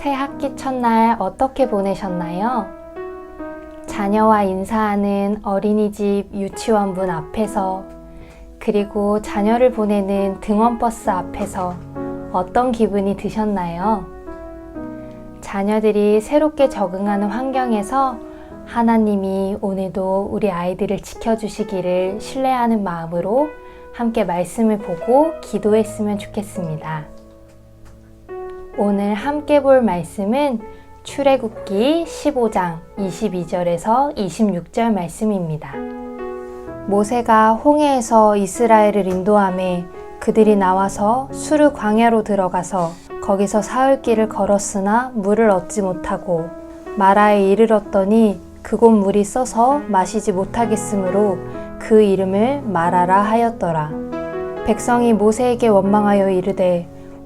새 학기 첫날 어떻게 보내셨나요? 자녀와 인사하는 어린이집 유치원문 앞에서 그리고 자녀를 보내는 등원버스 앞에서 어떤 기분이 드셨나요? 자녀들이 새롭게 적응하는 환경에서 하나님이 오늘도 우리 아이들을 지켜주시기를 신뢰하는 마음으로 함께 말씀을 보고 기도했으면 좋겠습니다. 오늘 함께 볼 말씀은 출애굽기 15장 22절에서 26절 말씀입니다. 모세가 홍해에서 이스라엘을 인도함에 그들이 나와서 수르 광야로 들어가서 거기서 사흘 길을 걸었으나 물을 얻지 못하고 마라에 이르렀더니 그곳 물이 써서 마시지 못하겠으므로 그 이름을 마라라 하였더라. 백성이 모세에게 원망하여 이르되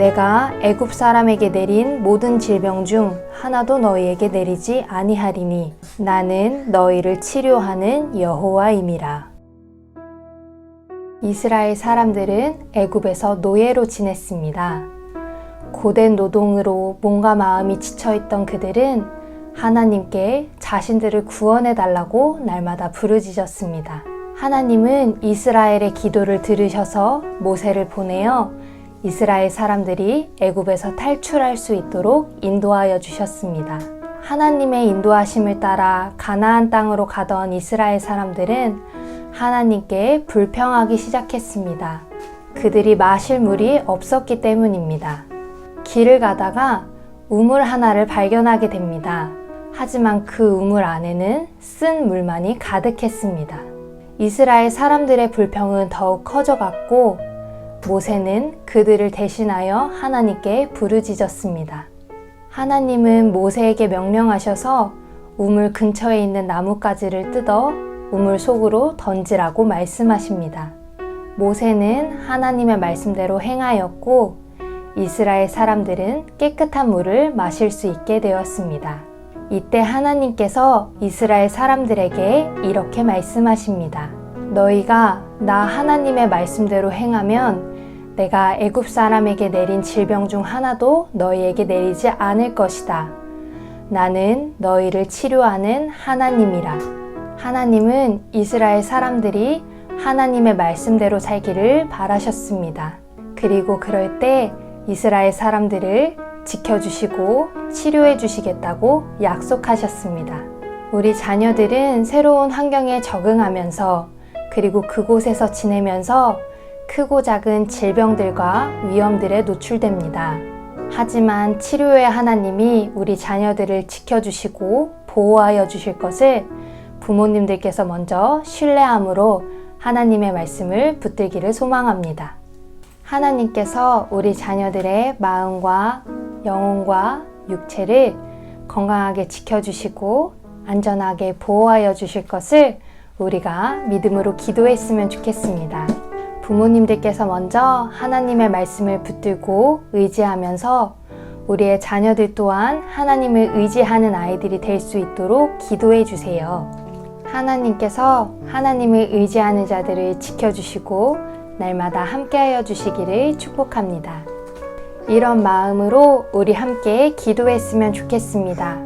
내가 애굽 사람에게 내린 모든 질병 중 하나도 너희에게 내리지 아니하리니 나는 너희를 치료하는 여호와임이라. 이스라엘 사람들은 애굽에서 노예로 지냈습니다. 고된 노동으로 몸과 마음이 지쳐 있던 그들은 하나님께 자신들을 구원해 달라고 날마다 부르짖었습니다. 하나님은 이스라엘의 기도를 들으셔서 모세를 보내어 이스라엘 사람들이 애굽에서 탈출할 수 있도록 인도하여 주셨습니다. 하나님의 인도하심을 따라 가나안 땅으로 가던 이스라엘 사람들은 하나님께 불평하기 시작했습니다. 그들이 마실 물이 없었기 때문입니다. 길을 가다가 우물 하나를 발견하게 됩니다. 하지만 그 우물 안에는 쓴 물만이 가득했습니다. 이스라엘 사람들의 불평은 더욱 커져갔고 모세는 그들을 대신하여 하나님께 부르짖었습니다. 하나님은 모세에게 명령하셔서 우물 근처에 있는 나뭇가지를 뜯어 우물 속으로 던지라고 말씀하십니다. 모세는 하나님의 말씀대로 행하였고 이스라엘 사람들은 깨끗한 물을 마실 수 있게 되었습니다. 이때 하나님께서 이스라엘 사람들에게 이렇게 말씀하십니다. 너희가 나 하나님의 말씀대로 행하면 내가 애굽 사람에게 내린 질병 중 하나도 너희에게 내리지 않을 것이다. 나는 너희를 치료하는 하나님이라. 하나님은 이스라엘 사람들이 하나님의 말씀대로 살기를 바라셨습니다. 그리고 그럴 때 이스라엘 사람들을 지켜주시고 치료해 주시겠다고 약속하셨습니다. 우리 자녀들은 새로운 환경에 적응하면서 그리고 그곳에서 지내면서 크고 작은 질병들과 위험들에 노출됩니다. 하지만 치료의 하나님이 우리 자녀들을 지켜주시고 보호하여 주실 것을 부모님들께서 먼저 신뢰함으로 하나님의 말씀을 붙들기를 소망합니다. 하나님께서 우리 자녀들의 마음과 영혼과 육체를 건강하게 지켜주시고 안전하게 보호하여 주실 것을 우리가 믿음으로 기도했으면 좋겠습니다. 부모님들께서 먼저 하나님의 말씀을 붙들고 의지하면서 우리의 자녀들 또한 하나님을 의지하는 아이들이 될 수 있도록 기도해 주세요. 하나님께서 하나님을 의지하는 자들을 지켜주시고 날마다 함께하여 주시기를 축복합니다. 이런 마음으로 우리 함께 기도했으면 좋겠습니다.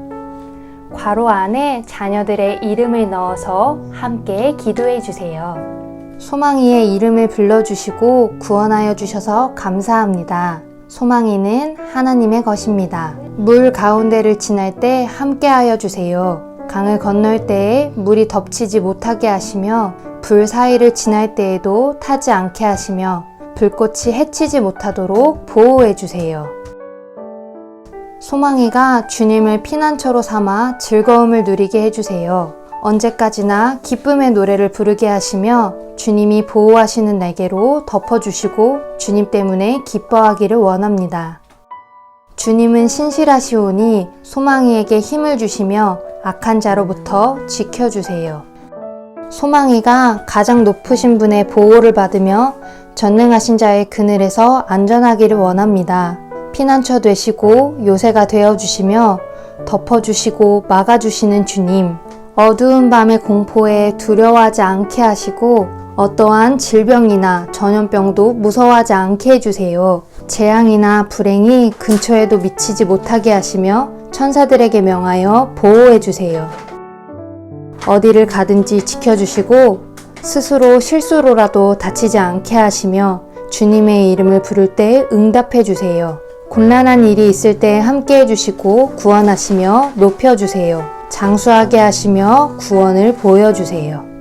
괄호 안에 자녀들의 이름을 넣어서 함께 기도해 주세요. 소망이의 이름을 불러주시고 구원하여 주셔서 감사합니다. 소망이는 하나님의 것입니다. 물 가운데를 지날 때 함께하여 주세요. 강을 건널 때에 물이 덮치지 못하게 하시며 불 사이를 지날 때에도 타지 않게 하시며 불꽃이 해치지 못하도록 보호해 주세요. 소망이가 주님을 피난처로 삼아 즐거움을 누리게 해주세요. 언제까지나 기쁨의 노래를 부르게 하시며 주님이 보호하시는 날개로 덮어주시고 주님 때문에 기뻐하기를 원합니다. 주님은 신실하시오니 소망이에게 힘을 주시며 악한 자로부터 지켜주세요. 소망이가 가장 높으신 분의 보호를 받으며 전능하신 자의 그늘에서 안전하기를 원합니다. 피난처 되시고 요새가 되어 주시며 덮어 주시고 막아 주시는 주님. 어두운 밤의 공포에 두려워하지 않게 하시고 어떠한 질병이나 전염병도 무서워하지 않게 해주세요. 재앙이나 불행이 근처에도 미치지 못하게 하시며 천사들에게 명하여 보호해 주세요. 어디를 가든지 지켜주시고 스스로 실수로라도 다치지 않게 하시며 주님의 이름을 부를 때 응답해 주세요. 곤란한 일이 있을 때 함께 해주시고 구원하시며 높여주세요. 장수하게 하시며 구원을 보여주세요.